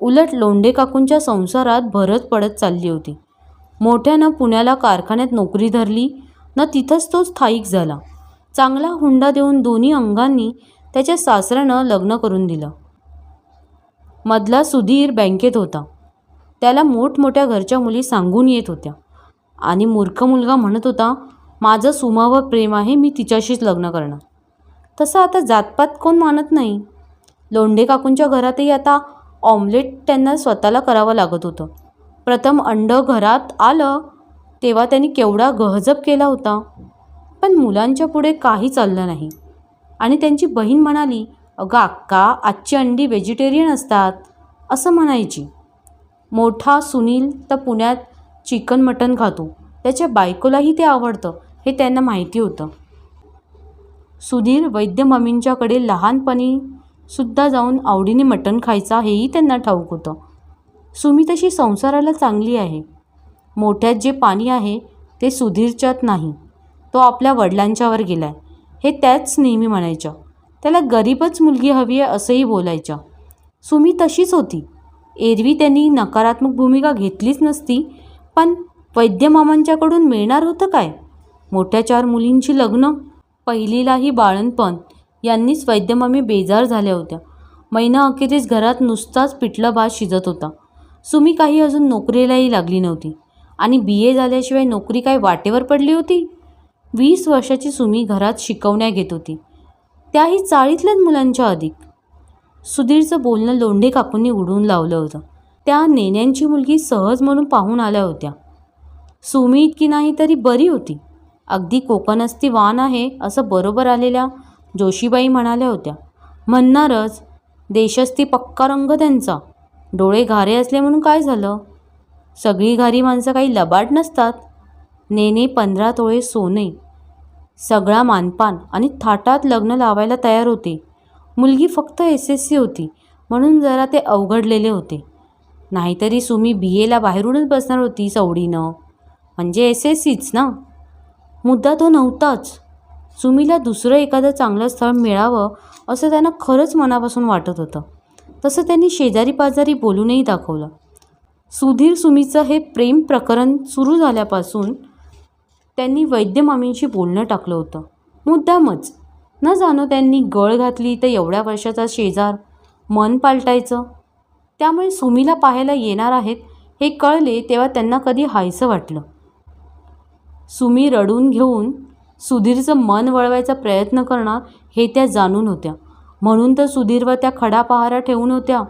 उलट लोंढे काकूंच्या संसारात भरत पडत चालली होती. मोठ्यानं पुण्याला कारखान्यात नोकरी धरली न तिथंच तो स्थायिक झाला. चांगला हुंडा देऊन दोन्ही अंगांनी त्याच्या सासऱ्यानं लग्न करून दिलं. मधला सुधीर बँकेत होता. त्याला मोठमोठ्या घरच्या मुली सांगून येत होत्या. आणि मूर्ख मुलगा म्हणत होता माझं सुमावर प्रेम आहे मी तिच्याशीच लग्न करणार. तसं आता जातपात कोण मानत नाही. लोंढे काकूंच्या घरातही आता ऑमलेट त्यांना स्वतःला करावं लागत होतं. प्रथम अंडं घरात आलं तेव्हा त्यांनी केवढा गहजब केला होता. पण मुलांच्या पुढे काही चाललं नाही. आणि त्यांची बहीण म्हणाली अगं अक्का आजची अंडी व्हेजिटेरियन असतात असं म्हणायची. मोठा सुनील तर पुण्यात चिकन मटन खातो. त्याच्या बायकोलाही ते आवडतं हे त्यांना माहिती होतं. सुधीर वैद्य मम्मींच्याकडे लहानपणी सुद्धा जाऊन आवडीने मटण खायचा हेही त्यांना ठाऊक होतं. सुमी तशी संसाराला चांगली आहे. मोठ्यात जे पाणी आहे ते सुधीरच्यात नाही. तो आपल्या वडिलांच्यावर गेलाय. हे त्याच नेहमी म्हणायच्या. त्याला गरीबच मुलगी हवी आहे असंही बोलायच्या. सुमी तशीच होती. एरवी त्यांनी नकारात्मक भूमिका घेतलीच नसती पण वैद्यमामांच्याकडून मिळणार होतं काय? मोठ्या चार मुलींची लग्न पहिलीलाही बाळणपण यांनीच वैद्यमामी बेजार झाल्या होत्या. महिना अखेरीस घरात नुसताच पिठलं भात शिजत होता. सुमी काही अजून नोकरीलाही लागली नव्हती. आणि बी. ए. झाल्याशिवाय नोकरी काय वाटेवर पडली होती? वीस वर्षाची सुमी घरात शिकवण्या घेत होती. त्याही चाळीतल्याच मुलांच्या अधिक सुधीरचं बोलणं लोंढे काकूंनी उडून लावलं होतं. त्या नेण्यांची मुलगी सहज म्हणून पाहून आल्या होत्या. सुमी इतकी नाही तरी बरी होती. अगदी कोकणस्ती वान आहे असं बरोबर आलेल्या जोशीबाई म्हणाल्या होत्या म्हणणारच देशस्ती पक्का रंग त्यांचा. डोळे घारे असले म्हणून काय झालं? सगळी घारी माणसं काही लबाड नसतात. नेने पंधरा तोळे सोने सगळा मानपान आणि थाटात लग्न लावायला तयार होते. मुलगी फक्त एस एस सी होती म्हणून जरा ते अवघडलेले होते. नाहीतरी सुमी बी एला बाहेरूनच बसणार होती सवडीनं. म्हणजे एस एस सीच ना? मुद्दा तो नव्हताच. सुमीला दुसरं एखादं चांगलं स्थळ मिळावं असं त्यांना खरंच मनापासून वाटत होतं. तसं त्यांनी शेजारी पाजारी बोलूनही दाखवलं. सुधीर सुमीचं हे प्रेम प्रकरण सुरू झाल्यापासून त्यांनी वैद्यमामींशी बोलणं टाकलं होतं. मुद्दामच. न जाणो त्यांनी गळ घातली तर एवढ्या वर्षाचा शेजार. मन पालटायचं. त्यामुळे सुमीला पाहायला येणार आहेत हे कळले तेव्हा त्यांना कधी हायसं वाटलं. सुमी रडून घेऊन सुधीरचं मन वळवायचा प्रयत्न करणार हे त्या जाणून होत्या. म्हणून तर सुधीरवर त्या खडा पहारा ठेवून होत्या.